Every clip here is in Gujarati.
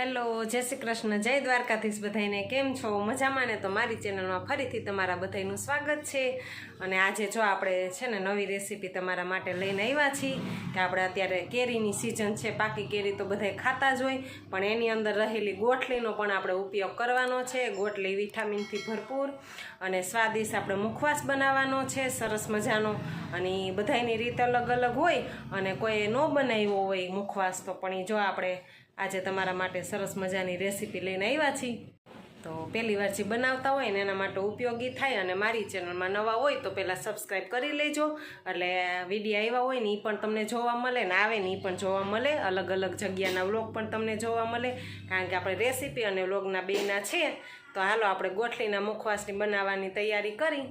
હેલો, જય શ્રી કૃષ્ણ, જય દ્વારકાધીશ બધાને કેમ છો? મજામાં ને? તો મારી ચેનલમાં ફરીથી તમારા બધાનું સ્વાગત છે. અને આજે જો આપણે છે ને નવી રેસીપી તમારા માટે લઈને આવ્યા છીએ, કે આપણે અત્યારે કેરીની સિઝન છે, પાકી કેરી તો બધાય ખાતા જ હોય, પણ એની અંદર રહેલી ગોઠલીનો પણ આપણે ઉપયોગ કરવાનો છે. ગોટલી વિટામિનથી ભરપૂર અને સ્વાદિષ્ટ આપણે મુખવાસ બનાવવાનો છે, સરસ મજાનો. અને બધાની રીત અલગ અલગ હોય અને કોઈ ન બનાવ્યો હોય મુખવાસ તો, પણ એ જો આપણે આજે તમારા માટે સરસ મજાની રેસીપી લઈને આવ્યા છીએ. તો પહેલી વાર જે બનાવતા હોય ને એના માટે ઉપયોગી થાય અને મારી ચેનલમાં નવા હોય તો પહેલાં સબસ્ક્રાઈબ કરી લેજો. એટલે વીડિયો આવ્યા હોય ને એ પણ તમને જોવા મળે ને આવે ને એ પણ જોવા મળે. અલગ અલગ જગ્યાના વ્લોગ પણ તમને જોવા મળે. કારણ કે આપણે રેસીપી અને વ્લોગના બેના છે. તો હાલો આપણે ગોઠલીના મુખવાસની બનાવવાની તૈયારી કરી.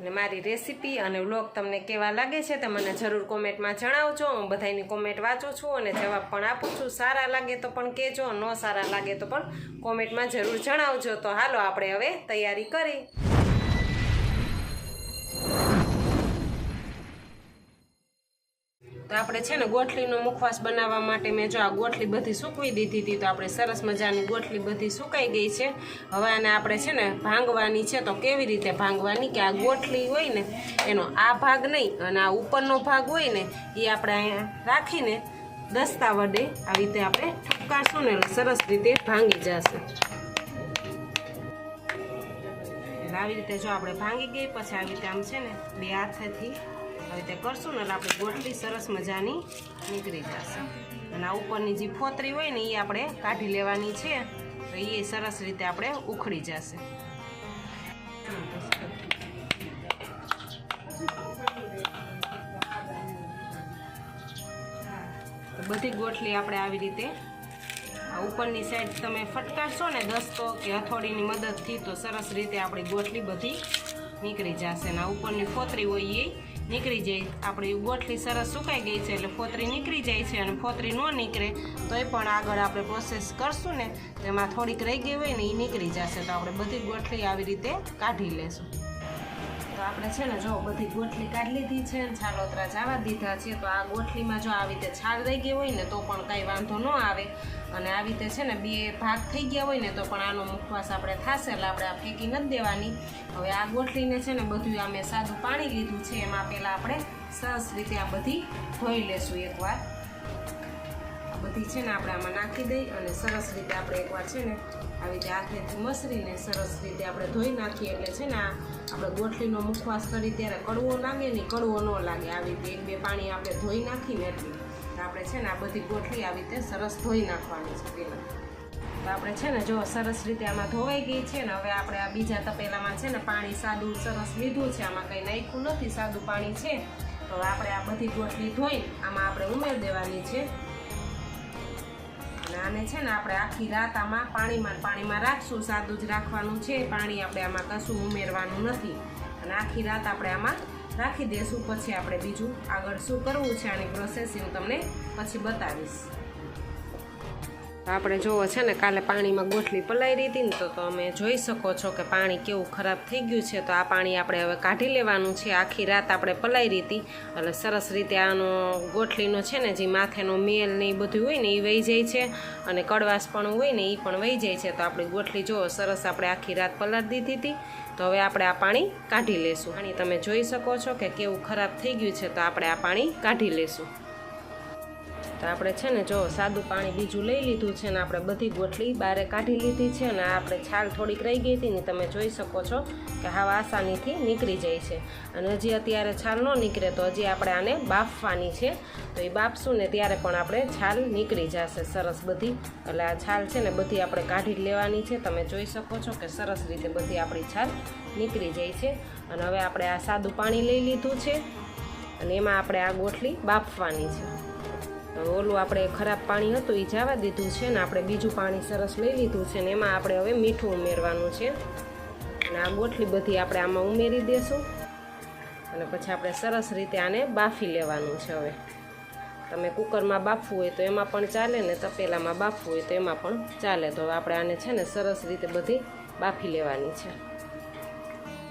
અને મારી રેસીપી અને વ્લોગ તમને કેવા લાગે છે તે મને જરૂર કોમેન્ટમાં જણાવજો. હું બધાની કોમેન્ટ વાંચું છું અને જવાબ પણ આપું છું. સારા લાગે તો પણ કહેજો, ન સારા લાગે તો પણ કોમેન્ટમાં જરૂર જણાવજો. તો હાલો, આપણે હવે તૈયારી કરી. તો આપણે છે ને ગોઠલીનો મુખવાસ બનાવવા માટે મેં જો આ ગોઠલી બધી સૂકવી દીધી હતી, તો આપણે સરસ મજાની ગોઠલી બધી સુકાઈ ગઈ છે. હવે આને આપણે છે ને ભાંગવાની છે, તો કેવી રીતે ભાંગવાની કે આ ગોઠલી હોય ને, એનો આ ભાગ નહીં, અને આ ઉપરનો ભાગ હોય ને, એ આપણે અહીંયા રાખીને દસ્તા વડે આવી રીતે આપણે ઠપકારશું ને સરસ રીતે ભાંગી જશે. આવી રીતે જો આપણે ભાંગી ગઈ, પછી આવી રીતે આમ છે ને બે હાથેથી આવી રીતે કરશું ને એટલે આપણી ગોઠલી સરસ મજાની નીકળી જશે. અને આ ઉપરની જે ફોતરી હોય ને એ આપણે કાઢી લેવાની છે. તો એ સરસ રીતે આપણે ઉખડી જશે. બધી ગોઠલી આપણે આવી રીતે આ ઉપરની સાઈડ તમે ફટકારશો ને દસ્તો કે હથોડીની મદદથી તો સરસ રીતે આપણી ગોઠલી બધી નીકળી જશે. ને ઉપરની ફોતરી હોય એ નીકળી જાય. આપણી ગોઠલી સરસ સુકાઈ ગઈ છે એટલે ફોતરી નીકળી જાય છે અને ફોતરી ન નીકળે તો એ પણ આગળ આપણે પ્રોસેસ કરશું ને, એમાં થોડીક રહી ગઈ હોય ને એ નીકળી જશે. તો આપણે બધી ગોઠલી આવી રીતે કાઢી લેશું. તો આપણે છે ને જો બધી ગોઠલી કાઢી લીધી છે ને છાલોતરા જવા દીધા છે, તો આ ગોઠલીમાં જો આવી રીતે છાલ રહી ગઈ હોય ને તો પણ કાંઈ વાંધો ન આવે. અને આવી રીતે છે ને બે ભાગ થઈ ગયા હોય ને તો પણ આનો મુખવાસ આપણે થશે એટલે આપણે આ ફેંકી નથી દેવાની. હવે આ ગોઠલીને છે ને બધું આ મેં સાદું પાણી લીધું છે, એમાં પહેલાં આપણે સરસ રીતે આ બધી ધોઈ લેશું એકવાર. આ બધી છે ને આપણે આમાં નાખી દઈ અને સરસ રીતે આપણે એકવાર છે ને આવી રીતે હાથેથી મસરીને સરસ રીતે આપણે ધોઈ નાખીએ એટલે છે ને આપણે ગોઠલીનો મુખવાસ કરી ત્યારે કડવો લાગે ને કડવો ન લાગે. આવી રીતે એક બે પાણી આપણે ધોઈ નાખીને એટલી તો આપણે છે ને આ બધી ગોઠલી આવી રીતે સરસ ધોઈ નાખવાની છે પહેલાં. તો આપણે છે ને જો સરસ રીતે આમાં ધોવાઈ ગઈ છે ને હવે આપણે આ બીજા તપેલામાં છે ને પાણી સાદું સરસ લીધું છે. આમાં કંઈ નાખ્યું નથી, સાદું પાણી છે. તો આપણે આ બધી ગોઠલી ધોઈ આમાં આપણે ઉમેર દેવાની છે. આને છે ને આપણે આખી રાત આમાં પાણીમાં પાણીમાં રાખશું, સાદું જ રાખવાનું છે, પાણી આપણે આમાં કશું ઉમેરવાનું નથી. અને આખી રાત આપણે આમાં રાખી દઈશું પછી આપણે બીજું આગળ શું કરવું છે આની પ્રોસેસિંગ તમને પછી બતાવીશ. આપણે જોવો છે ને, કાલે પાણીમાં ગોઠલી પલાળી હતી ને, તો તમે જોઈ શકો છો કે પાણી કેવું ખરાબ થઈ ગયું છે. તો આ પાણી આપણે હવે કાઢી લેવાનું છે. આખી રાત આપણે પલાળી હતી એટલે સરસ રીતે આનો ગોઠલીનો છે ને, જે માથેનો મેલ ને એ બધું હોય ને, એ વહી જાય છે અને કડવાશ પણ હોય ને, એ પણ વહી જાય છે. તો આપણી ગોઠલી જોવો, સરસ આપણે આખી રાત પલાળી દીધી હતી. તો હવે આપણે આ પાણી કાઢી લેશું. પાણી તમે જોઈ શકો છો કે કેવું ખરાબ થઈ ગયું છે. તો આપણે આ પાણી કાઢી લેશું. તો આપણે છે ને જો સાદું પાણી બીજું લઈ લીધું છે ને આપણે બધી ગોઠલી બારે કાઢી લીધી છે અને આપણે છાલ થોડીક રહી ગઈ હતી ને તમે જોઈ શકો છો કે હાવ આસાનીથી નીકળી જાય છે. અને હજી અત્યારે છાલ ન નીકળે તો હજી આપણે આને બાફવાની છે. તો એ બાફશું ને ત્યારે પણ આપણે છાલ નીકળી જશે સરસ બધી. એટલે આ છાલ છે ને બધી આપણે કાઢી લેવાની છે. તમે જોઈ શકો છો કે સરસ રીતે બધી આપણી છાલ નીકળી જાય છે. અને હવે આપણે આ સાદું પાણી લઈ લીધું છે. અને એમાં આપણે આ ગોઠલી બાફવાની છે. ઓલું આપણે ખરાબ પાણી હતું એ જવા દીધું છે ને આપણે બીજું પાણી સરસ લઈ લીધું છે ને એમાં આપણે હવે મીઠું ઉમેરવાનું છે. અને આ ગોઠલી બધી આપણે આમાં ઉમેરી દઈશું અને પછી આપણે સરસ રીતે આને બાફી લેવાનું છે હવે. તમે કુકરમાં બાફવું હોય તો એમાં પણ ચાલે ને તપેલામાં બાફવું હોય તો એમાં પણ ચાલે. તો આપણે આને છે ને સરસ રીતે બધી બાફી લેવાની છે.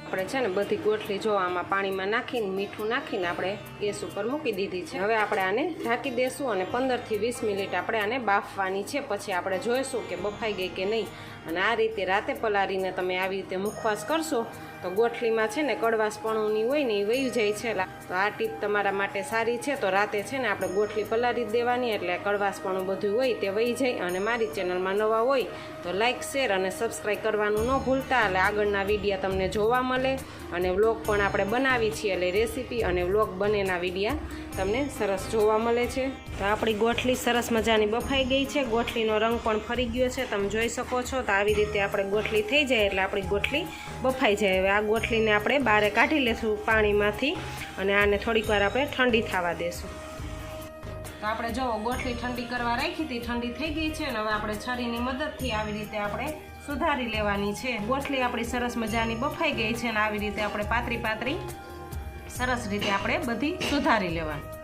આપણે છે ને બધી ગોઠલી જો આમાં પાણીમાં નાખીને, મીઠું નાખીને આપણે ગેસ ઉપર મૂકી દીધી છે. હવે આપણે આને ઢાંકી દેશું અને પંદરથી વીસ મિનિટ આપણે આને બાફવાની છે. પછી આપણે જોઈશું કે બફાઈ ગઈ કે નહીં. અને આ રીતે રાતે પલાળીને તમે આવી રીતે મુખવાસ કરશો તો ગોઠલીમાં છે ને કડવાસપણુંની હોય ને એ વહી જાય છે. તો આ ટીપ તમારા માટે સારી છે. તો રાતે છે ને આપણે ગોઠલી પલાળી જ દેવાની, એટલે કડવાસપણું બધું હોય તે વહી જાય અને મારી ચેનલમાં નવા હોય તો લાઇક શેર અને સબસ્ક્રાઈબ કરવાનું ન ભૂલતા. એટલે આગળના વિડીયા તમને જોવા મળે. અને વ્લોગ પણ આપણે બનાવી છીએ એટલે રેસીપી અને વ્લોગ બંનેના વિડીયા તમને સરસ જોવા મળે છે. તો આપણી ગોઠલી સરસ મજાની બફાઈ ગઈ છે. ગોઠલીનો રંગ પણ ફરી ગયો છે. તમે જોઈ શકો છો તો આવી રીતે આપણે ગોઠલી થઈ જાય એટલે આપણી ગોઠલી બફાઈ જાય. હવે આ ગોઠલીને આપણે બહારે કાઢી લેશું પાણીમાંથી અને આને થોડીક વાર આપણે ઠંડી થવા દેશું. તો આપણે જો ગોઠલી ઠંડી કરવા રાખી હતી, ઠંડી થઈ ગઈ છે અને હવે આપણે છરીની મદદથી આવી રીતે આપણે સુધારી લેવાની છે. ગોઠલી આપણી સરસ મજાની બફાઈ ગઈ છે અને આવી રીતે આપણે પાતરી પાતરી સરસ રીતે આપણે બધી સુધારી લેવાની.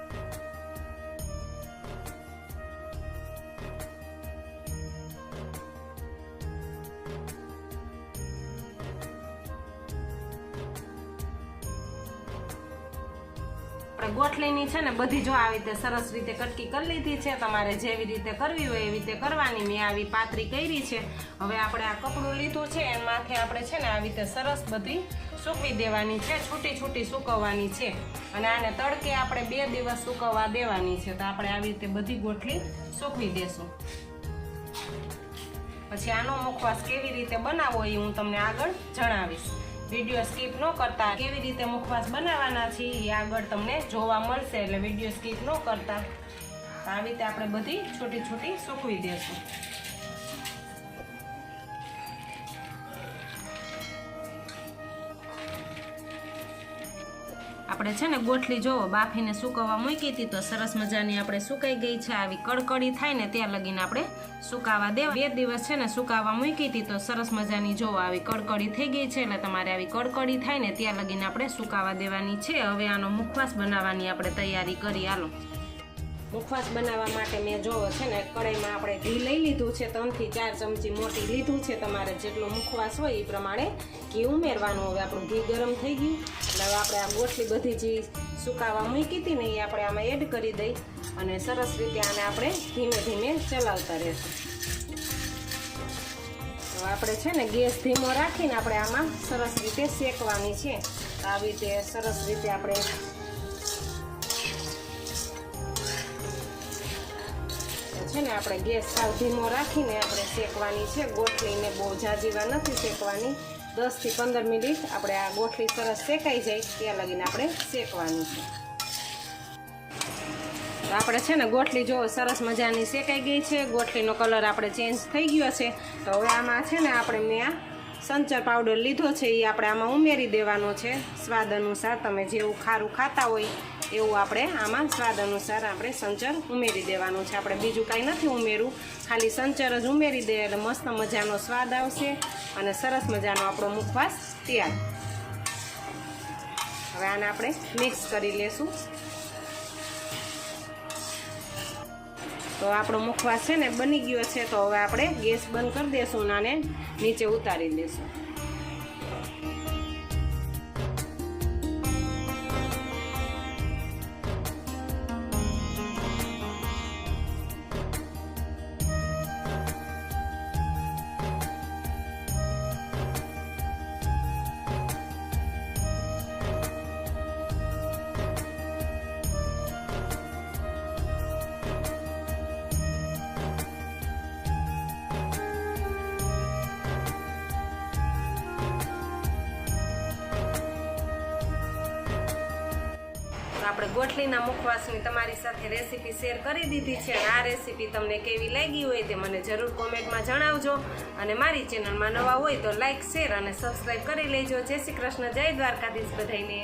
ગોઠલીની છે ને બધી જો આવી રીતે સરસ રીતે કટકી કરી લીધી છે, તમારે જેવી રીતે કરવી હોય એવી રીતે કરવાની. મેં આવી પાતરી કરી છે. હવે આપણે આ કપડું લીધું છે એમાંથી આપણે છે ને આવી રીતે સરસ બધી સૂકવી દેવાની છે, છૂટી છૂટી સૂકવવાની છે. અને આને તડકે આપણે બે દિવસ સૂકવવા દેવાની છે, તો આપણે આવી રીતે બધી ગોઠલી સૂકવી દેશું. પછી આનો મુખવાસ કેવી રીતે બનાવવો એ હું તમને આગળ જણાવીશ. વીડિયો સ્કીપ ન કરતા કેવી રીતે મુખવાસ બનાવવાના છે એ આગળ તમને જોવા મળશે એટલે વીડિયો સ્કીપ ન કરતા. આવી રીતે આપણે બધી છોટી છોટી સૂકવી દેશું. આપણે છે ને ગોઠલી જોવો, બાફીને સુકાવવા મૂકી હતી તો સરસ મજાની આપણે સુકાઈ ગઈ છે. આવી કડકડી થાય ને ત્યાં લગીને આપણે સુકાવા દેવા. બે દિવસ છે ને સુકાવા મૂકી હતી તો સરસ મજાની જોવો, આવી કડકડી થઈ ગઈ છે એટલે તમારે આવી કડકડી થાય ને ત્યાં લગીને આપણે સુકાવા દેવાની છે. હવે આનો મુખવાસ બનાવવાની આપણે તૈયારી કરી. હાલો. મુખવાસ બનાવવા માટે મેં જોવો છે ને કઢાઈમાં આપણે ઘી લઈ લીધું છે, ત્રણથી ચાર ચમચી મોટી લીધું છે, તમારે જેટલો મુખવાસ હોય એ પ્રમાણે ઘી ઉમેરવાનું. હવે આપણું ઘી ગરમ થઈ ગયું. એટલે હવે આપણે આ ગોટલી બધી જે સુકાવા મૂકી હતી ને એ આપણે આમાં એડ કરી દઈ અને સરસ રીતે આને આપણે ધીમે ધીમે ચલાવતા રહેશું. તો આપણે છે ને ગેસ ધીમો રાખીને આપણે આમાં સરસ રીતે શેકવાની છે. આવી રીતે સરસ રીતે આપણે છે ને, આપણે ગેસ સાવ ધીમો રાખીને આપણે શેકવાની છે. ગોઠલીને બહુ જાજીવા નથી શેકવાની. દસથી પંદર મિનિટ આપણે આ ગોઠલી સરસ શેકાઈ જાય, ત્યાં લગીને આપણે શેકવાની છે. આપણે છે ને, ગોઠલી જો સરસ મજાની શેકાઈ ગઈ છે. ગોઠલીનો કલર આપણે ચેન્જ થઈ ગયો છે. તો હવે આમાં છે ને, આપણે મેં આ સંચર પાવડર લીધો છે એ આપણે આમાં ઉમેરી દેવાનો છે. સ્વાદ અનુસાર તમે જેવું ખારું ખાતા હોય એવું આપણે આમાં સ્વાદ અનુસાર આપણે સંચર ઉમેરી દેવાનું છે. આપણે બીજું કાંઈ નથી ઉમેરવું ખાલી સંચર જ ઉમેરી દે એટલે મસ્ત મજાનો સ્વાદ આવશે અને સરસ મજાનો આપણો મુખવાસ તૈયાર. હવે આને આપણે મિક્સ કરી લેશું. તો આપણો મુખવાસ છે ને બની ગયો છે, તો હવે આપણે ગેસ બંધ કરી દેશું અને નીચે ઉતારી દઈશું આપણે ગોઠલીના મુખવાસની તમારી સાથે રેસીપી શેર કરી દીધી છે અને આ રેસીપી તમને કેવી લાગી હોય તે મને જરૂર કોમેન્ટમાં જણાવજો. અને મારી ચેનલમાં નવા હોય તો લાઇક શેર અને સબસ્ક્રાઈબ કરી લેજો. જય શ્રી કૃષ્ણ, જય દ્વારકાધીશ બધાઈને